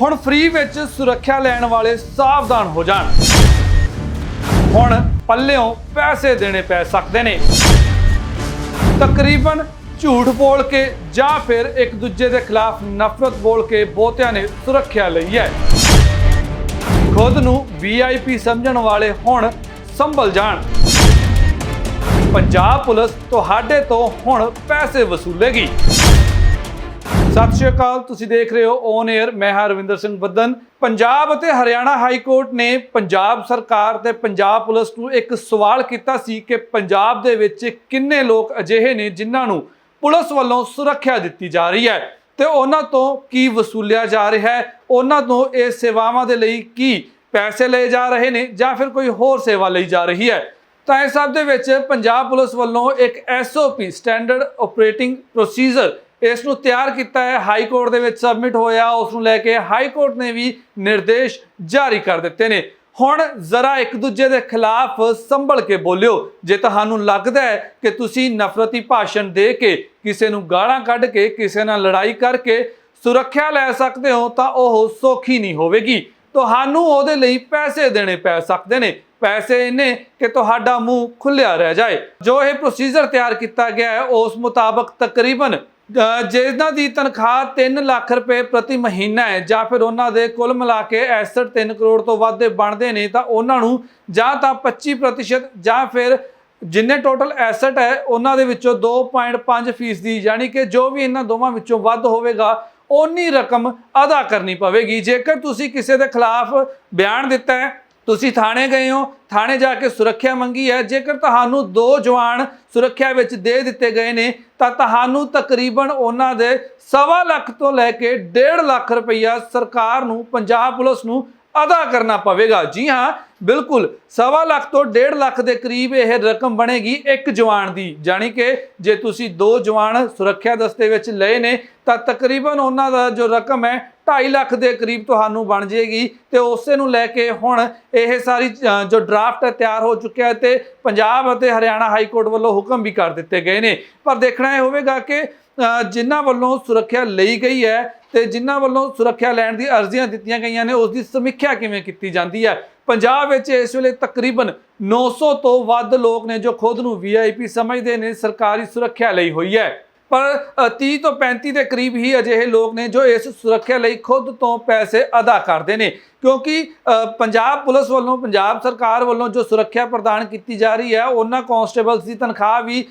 ਹੁਣ ਫ੍ਰੀ ਵਿੱਚ ਸੁਰੱਖਿਆ ਲੈਣ ਵਾਲੇ ਸਾਵਧਾਨ ਹੋ ਜਾਣ। ਹੁਣ ਪੱਲਿਓਂ ਪੈਸੇ ਦੇਣੇ ਪੈ ਸਕਦੇ ਨੇ। ਤਕਰੀਬਨ ਝੂਠ ਬੋਲ ਕੇ ਜਾਂ ਫਿਰ ਇੱਕ ਦੂਜੇ ਦੇ ਖਿਲਾਫ ਨਫ਼ਰਤ ਬੋਲ ਕੇ ਬਹੁਤਿਆਂ ਨੇ ਸੁਰੱਖਿਆ ਲਈ ਹੈ। ਖੁਦ ਨੂੰ ਵੀਆਈਪੀ ਸਮਝਣ ਵਾਲੇ ਹੁਣ ਸੰਭਲ ਜਾਣ। ਪੰਜਾਬ ਪੁਲਿਸ ਤੁਹਾਡੇ ਤੋਂ ਹੁਣ ਪੈਸੇ ਵਸੂਲੇਗੀ। ਸਤਿ ਸ਼੍ਰੀ ਅਕਾਲ, ਤੁਸੀਂ ਦੇਖ ਰਹੇ ਹੋ ਔਨ 에ਅਰ ਮੈਂ ਹਾਂ ਰਵਿੰਦਰ ਸਿੰਘ ਬੱਦਨ। ਪੰਜਾਬ ਅਤੇ ਹਰਿਆਣਾ ਹਾਈ ਕੋਰਟ ਨੇ ਪੰਜਾਬ ਸਰਕਾਰ ਤੇ ਪੰਜਾਬ ਪੁਲਿਸ ਨੂੰ ਇੱਕ ਸਵਾਲ ਕੀਤਾ ਸੀ ਕਿ ਪੰਜਾਬ ਦੇ ਵਿੱਚ ਕਿੰਨੇ ਲੋਕ ਅਜਿਹੇ ਨੇ ਜਿਨ੍ਹਾਂ ਨੂੰ ਪੁਲਿਸ ਵੱਲੋਂ ਸੁਰੱਖਿਆ ਦਿੱਤੀ ਜਾ ਰਹੀ ਹੈ ਤੇ ਉਹਨਾਂ ਤੋਂ ਕੀ ਵਸੂਲਿਆ ਜਾ ਰਿਹਾ ਹੈ? ਉਹਨਾਂ ਤੋਂ ਇਹ ਸੇਵਾਵਾਂ ਦੇ ਲਈ ਕੀ ਪੈਸੇ ਲਏ ਜਾ ਰਹੇ ਨੇ ਜਾਂ ਫਿਰ ਕੋਈ ਹੋਰ ਸੇਵਾ ਲਈ ਜਾ ਰਹੀ ਹੈ? ਤਾਂ ਇਸ ਸਭ ਦੇ ਵਿੱਚ ਪੰਜਾਬ ਪੁਲਿਸ ਵੱਲੋਂ ਇੱਕ ਐਸਓਪੀ ਸਟੈਂਡਰਡ ਆਪਰੇਟਿੰਗ ਪ੍ਰੋਸੀਜਰ ਇਸ ਨੂੰ ਤਿਆਰ ਕੀਤਾ ਹੈ, ਹਾਈ ਕੋਰਟ ਦੇ ਵਿੱਚ ਸਬਮਿਟ ਹੋਇਆ, ਉਸ ਨੂੰ ਲੈ ਕੇ ਹਾਈ ਕੋਰਟ ਨੇ ਵੀ ਨਿਰਦੇਸ਼ ਜਾਰੀ ਕਰ ਦਿੱਤੇ ਨੇ। ਹੁਣ ਜ਼ਰਾ ਇੱਕ ਦੂਜੇ ਦੇ ਖਿਲਾਫ ਸੰਭਲ ਕੇ ਬੋਲਿਓ, ਜੇ ਤੁਹਾਨੂੰ ਲੱਗਦਾ ਹੈ ਕਿ ਤੁਸੀਂ ਨਫ਼ਰਤੀ ਭਾਸ਼ਣ ਦੇ ਕੇ ਕਿਸੇ ਨੂੰ ਗਾਲਾਂ ਕੱਢ ਕੇ, ਕਿਸੇ ਨਾਲ ਲੜਾਈ ਕਰਕੇ ਸੁਰੱਖਿਆ ਲੈ ਸਕਦੇ ਹੋ, ਤਾਂ ਉਹ ਸੌਖੀ ਨਹੀਂ ਹੋਵੇਗੀ। ਤੁਹਾਨੂੰ ਉਹਦੇ ਲਈ ਪੈਸੇ ਦੇਣੇ ਪੈ ਸਕਦੇ ਨੇ। ਪੈਸੇ ਇੰਨੇ ਕਿ ਤੁਹਾਡਾ ਮੂੰਹ ਖੁੱਲਿਆ ਰਹਿ ਜਾਏ। ਜੋ ਇਹ ਪ੍ਰੋਸੀਜਰ ਤਿਆਰ ਕੀਤਾ ਗਿਆ ਹੈ, ਉਸ ਮੁਤਾਬਕ ਤਕਰੀਬਨ ਜਿਨ੍ਹਾਂ ਦੀ ਤਨਖਾਹ 3 ਲੱਖ ਰੁਪਏ ਪ੍ਰਤੀ ਮਹੀਨਾ ਹੈ, ਜਾਂ ਫਿਰ ਉਹਨਾਂ ਦੇ ਕੁੱਲ ਮਿਲਾ ਕੇ ਐਸਟ 3 ਕਰੋੜ ਤੋਂ ਵੱਧ ਦੇ ਬਣਦੇ ਨੇ, ਤਾਂ ਉਹਨਾਂ ਨੂੰ ਜਾਂ ਤਾਂ 25% ਜਾਂ ਫਿਰ ਜਿੰਨੇ ਟੋਟਲ ਐਸਟ ਹੈ, ਉਹਨਾਂ ਦੇ ਵਿੱਚੋਂ 2.5 ਫੀਸਦੀ, ਯਾਨੀ ਕਿ ਜੋ ਵੀ ਇਹਨਾਂ ਦੋਵਾਂ ਵਿੱਚੋਂ ਵੱਧ ਹੋਵੇਗਾ, ਓਨੀ ਰਕਮ ਅਦਾ ਕਰਨੀ ਪਵੇਗੀ। ਜੇਕਰ ਤੁਸੀਂ ਕਿਸੇ ਦੇ ਖਿਲਾਫ ਬਿਆਨ ਦਿੱਤਾ ਹੈ ਤੁਸੀਂ ਥਾਣੇ ਗਏ ਹੋ, ਥਾਣੇ ਜਾ ਕੇ ਸੁਰੱਖਿਆ ਮੰਗੀ ਹੈ। ਜੇਕਰ ਤੁਹਾਨੂੰ ਦੋ ਜਵਾਨ ਸੁਰੱਖਿਆ ਵਿੱਚ ਦੇ ਦਿੱਤੇ ਗਏ ਨੇ, ਤਾਂ ਤੁਹਾਨੂੰ ਤਕਰੀਬਨ ਉਹਨਾਂ ਦੇ ਸਵਾ ਲੱਖ ਤੋਂ ਲੈ ਕੇ 1.5 ਲੱਖ ਰੁਪਈਆ ਸਰਕਾਰ ਨੂੰ, ਪੰਜਾਬ ਪੁਲਿਸ ਨੂੰ ਅਦਾ ਕਰਨਾ ਪਵੇਗਾ। ਜੀ ਹਾਂ, ਬਿਲਕੁਲ, ਸਵਾ ਲੱਖ ਤੋਂ 1.5 ਲੱਖ ਦੇ ਕਰੀਬ ਇਹ ਰਕਮ ਬਣੇਗੀ ਇੱਕ ਜਵਾਨ ਦੀ। ਜਾਣੀ ਕਿ ਜੇ ਤੁਸੀਂ ਦੋ ਜਵਾਨ ਸੁਰੱਖਿਆ ਦਸਤੇ ਵਿੱਚ ਲਏ ਨੇ, ਤਾਂ ਤਕਰੀਬਨ ਉਹਨਾਂ ਦਾ ਜੋ ਰਕਮ ਹੈ 2.5 ਲੱਖ ਦੇ ਕਰੀਬ ਤੁਹਾਨੂੰ ਬਣ ਜਾਏਗੀ ਤੇ ਉਸੇ ਨੂੰ ਲੈ ਕੇ ਹੁਣ ਇਹ ਸਾਰੀ ਜੋ ਡਰਾਫਟ ਹੈ ਤਿਆਰ ਹੋ ਚੁੱਕਿਆ ਹੈ ਤੇ ਪੰਜਾਬ ਅਤੇ ਹਰਿਆਣਾ ਹਾਈ ਕੋਰਟ ਵੱਲੋਂ ਹੁਕਮ ਵੀ ਕਰ ਦਿੱਤੇ ਗਏ ਨੇ। ਪਰ ਦੇਖਣਾ ਇਹ ਹੋਵੇਗਾ ਕਿ ਜਿਨ੍ਹਾਂ ਵੱਲੋਂ ਸੁਰੱਖਿਆ ਲਈ ਗਈ ਹੈ ਤੇ ਜਿਨ੍ਹਾਂ ਵੱਲੋਂ ਸੁਰੱਖਿਆ ਲੈਣ ਦੀ ਅਰਜ਼ੀਆਂ ਦਿੱਤੀਆਂ ਗਈਆਂ ਨੇ, ਉਸ ਦੀ ਸਮੀਖਿਆ ਕਿਵੇਂ ਕੀਤੀ ਜਾਂਦੀ ਹੈ? ਪੰਜਾਬ ਵਿੱਚ ਇਸ ਵੇਲੇ ਤਕਰੀਬਨ 900 ਤੋਂ ਵੱਧ ਲੋਕ ਨੇ ਜੋ ਖੁਦ ਨੂੰ ਵੀਆਈਪੀ ਸਮਝਦੇ ਨੇ, ਸਰਕਾਰੀ ਸੁਰੱਖਿਆ ਲਈ ਹੋਈ ਹੈ। ਪਰ ਅ, 30 ਤੋਂ 35 ਦੇ ਕਰੀਬ ਹੀ ਅਜਿਹੇ ਲੋਕ ਨੇ ਜੋ ਇਸ ਸੁਰੱਖਿਆ ਲਈ ਖੁਦ ਤੋਂ ਪੈਸੇ ਅਦਾ ਕਰਦੇ ਨੇ। ਕਿਉਂਕਿ ਪੰਜਾਬ ਪੁਲਿਸ ਵੱਲੋਂ, ਪੰਜਾਬ ਸਰਕਾਰ ਵੱਲੋਂ ਜੋ ਸੁਰੱਖਿਆ ਪ੍ਰਦਾਨ ਕੀਤੀ ਜਾ ਰਹੀ ਹੈ, ਉਹਨਾਂ ਕਾਂਸਟੇਬਲਸ ਦੀ ਤਨਖਾਹ ਵੀ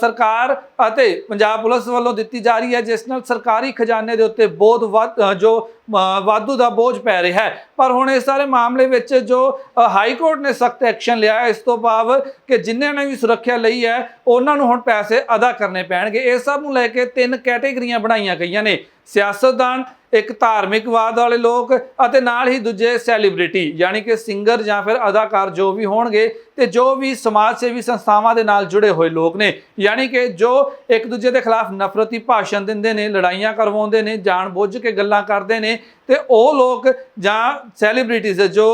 ਸਰਕਾਰ ਅਤੇ ਪੰਜਾਬ ਪੁਲਿਸ ਵੱਲੋਂ ਦਿੱਤੀ ਜਾ ਰਹੀ ਹੈ, ਜਿਸ ਨਾਲ ਸਰਕਾਰੀ ਖਜ਼ਾਨੇ ਦੇ ਉੱਤੇ ਬਹੁਤ ਵੱਧ ਜੋ ਵਾਧੂ ਦਾ ਬੋਝ ਪੈ ਰਿਹਾ ਹੈ। ਪਰ ਹੁਣ ਇਸ ਸਾਰੇ ਮਾਮਲੇ ਵਿੱਚ ਜੋ ਹਾਈ ਕੋਰਟ ਨੇ ਸਖਤ ਐਕਸ਼ਨ ਲਿਆ ਇਸ ਤੋਂ ਭਾਵ ਕਿ ਜਿਨ੍ਹਾਂ ਨੇ ਵੀ ਸੁਰੱਖਿਆ ਲਈ ਹੈ, ਉਹਨਾਂ ਨੂੰ ਹੁਣ ਪੈਸੇ ਅਦਾ ਕਰਨੇ ਪੈਣਗੇ। ਇਹ ਸਭ ਨੂੰ ਲੈ ਕੇ ਤਿੰਨ ਕੈਟੇਗਰੀਆਂ ਬਣਾਈਆਂ ਗਈਆਂ ਨੇ। ਸਿਆਸਤਦਾਨ, ਇੱਕ ਧਾਰਮਿਕਵਾਦ ਵਾਲੇ ਲੋਕ ਅਤੇ ਨਾਲ ਹੀ ਦੂਜੇ ਸੈਲੀਬ੍ਰਿਟੀ, ਯਾਨੀ ਕਿ ਸਿੰਗਰ ਜਾਂ ਫਿਰ ਅਦਾਕਾਰ ਜੋ ਵੀ ਹੋਣਗੇ ਤੇ ਜੋ ਵੀ ਸਮਾਜ ਸੇਵੀ ਸੰਸਥਾਵਾਂ ਦੇ ਨਾਲ ਜੁੜੇ ਹੋਏ ਲੋਕ ਨੇ, ਯਾਨੀ ਕਿ ਜੋ ਇੱਕ ਦੂਜੇ ਦੇ ਖਿਲਾਫ ਨਫ਼ਰਤੀ ਭਾਸ਼ਣ ਦਿੰਦੇ ਨੇ, ਲੜਾਈਆਂ ਕਰਵਾਉਂਦੇ ਨੇ, ਜਾਣ ਬੁੱਝ ਕੇ ਗੱਲਾਂ ਕਰਦੇ ਨੇ, ਤੇ ਉਹ ਲੋਕ ਜਾਂ ਸੈਲੀਬ੍ਰਿਟੀਜ਼ ਜੋ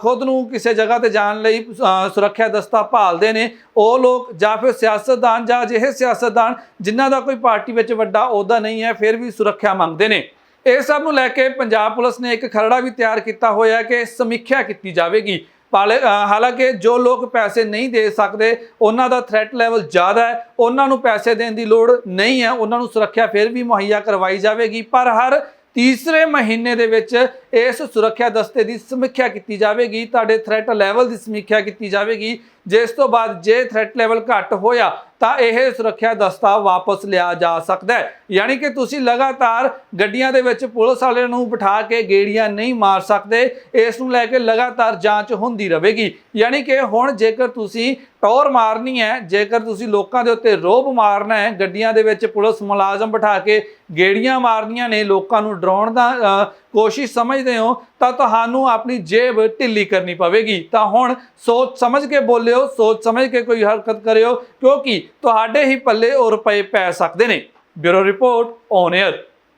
ਖੁਦ ਨੂੰ ਕਿਸੇ ਜਗ੍ਹਾ ਤੇ ਜਾਣ ਲਈ ਸੁਰੱਖਿਆ ਦਸਤਾ ਭਾਲਦੇ ਨੇ, ਉਹ ਲੋਕ ਜਾਂ ਫਿਰ ਸਿਆਸਤਦਾਨ ਜਾਂ ਅਜਿਹੇ ਸਿਆਸਤਦਾਨ ਜਿਨ੍ਹਾਂ ਦਾ ਕੋਈ ਪਾਰਟੀ ਵਿੱਚ ਵੱਡਾ ਅਹੁਦਾ ਨਹੀਂ ਹੈ, ਫਿਰ ਵੀ ਸੁਰੱਖਿਆ ਮੰਗਦੇ ਨੇ। ਇਹ ਸਭ ਨੂੰ ਲੈ ਕੇ ਪੰਜਾਬ ਪੁਲਿਸ ਨੇ ਇੱਕ ਖਰੜਾ ਵੀ ਤਿਆਰ ਕੀਤਾ ਹੋਇਆ ਕਿ ਸਮੀਖਿਆ ਕੀਤੀ ਜਾਵੇਗੀ। ਪਾਲੇ- ਹਾਲਾਂਕਿ ਜੋ ਲੋਕ ਪੈਸੇ ਨਹੀਂ ਦੇ ਸਕਦੇ, ਉਹਨਾਂ ਦਾ ਥ੍ਰੈਟ ਲੈਵਲ ਜ਼ਿਆਦਾ ਹੈ, ਉਹਨਾਂ ਨੂੰ ਪੈਸੇ ਦੇਣ ਦੀ ਲੋੜ ਨਹੀਂ ਹੈ, ਉਹਨਾਂ ਨੂੰ ਸੁਰੱਖਿਆ ਫਿਰ ਵੀ ਮੁਹੱਈਆ ਕਰਵਾਈ ਜਾਵੇਗੀ, ਪਰ ਹਰ ਤੀਸਰੇ ਮਹੀਨੇ ਦੇ ਵਿੱਚ ਇਸ ਸੁਰੱਖਿਆ ਦਸਤੇ ਦੀ ਸਮੀਖਿਆ ਕੀਤੀ ਜਾਵੇਗੀ, ਤੁਹਾਡੇ ਥ੍ਰੈਟ ਲੈਵਲ ਦੀ ਸਮੀਖਿਆ ਕੀਤੀ ਜਾਵੇਗੀ ਜਿਸ ਤੋਂ ਬਾਅਦ ਜੇ ਥ੍ਰੈਟ ਲੈਵਲ ਘੱਟ ਹੋਇਆ, ਤਾਂ ਇਹ ਸੁਰੱਖਿਆ ਦਸਤਾ ਵਾਪਸ ਲਿਆ ਜਾ ਸਕਦਾ ਹੈ। ਯਾਨੀ ਕਿ ਤੁਸੀਂ ਲਗਾਤਾਰ ਗੱਡੀਆਂ ਦੇ ਵਿੱਚ ਪੁਲਿਸ ਵਾਲਿਆਂ ਨੂੰ ਬਿਠਾ ਕੇ ਗੇੜੀਆਂ ਨਹੀਂ ਮਾਰ ਸਕਦੇ, ਇਸ ਨੂੰ ਲੈ ਕੇ ਲਗਾਤਾਰ ਜਾਂਚ ਹੁੰਦੀ ਰਹੇਗੀ। ਯਾਨੀ ਕਿ ਹੁਣ ਜੇਕਰ ਤੁਸੀਂ ਟੌਰ ਮਾਰਨੀ ਹੈ, ਜੇਕਰ ਤੁਸੀਂ ਲੋਕਾਂ ਦੇ ਉੱਤੇ ਰੋਬ ਮਾਰਨਾ ਹੈ, ਗੱਡੀਆਂ ਦੇ ਵਿੱਚ ਪੁਲਿਸ ਮੁਲਾਜ਼ਮ ਬਿਠਾ ਕੇ ਗੇੜੀਆਂ ਮਾਰਨੀਆਂ ਨੇ, ਲੋਕਾਂ ਨੂੰ ਡਰਾਉਣ ਦਾ ਕੋਸ਼ਿਸ਼ ਸਮਝਦੇ ਹੋ ਤਾਂ ਤੁਹਾਨੂੰ ਆਪਣੀ ਜੇਬ ਢਿੱਲੀ ਕਰਨੀ ਪਵੇਗੀ। ਤਾਂ ਹੁਣ ਸੋਚ ਸਮਝ ਕੇ ਬੋਲਿਓ, ਸੋਚ ਸਮਝ ਕੇ ਕੋਈ ਹਰਕਤ ਕਰਿਓ, ਕਿਉਂਕਿ ਤੁਹਾਡੇ ਹੀ ਪੱਲੇ ਉਹ ਰੁਪਏ ਪੈ ਸਕਦੇ ਨੇ। Bureau report on air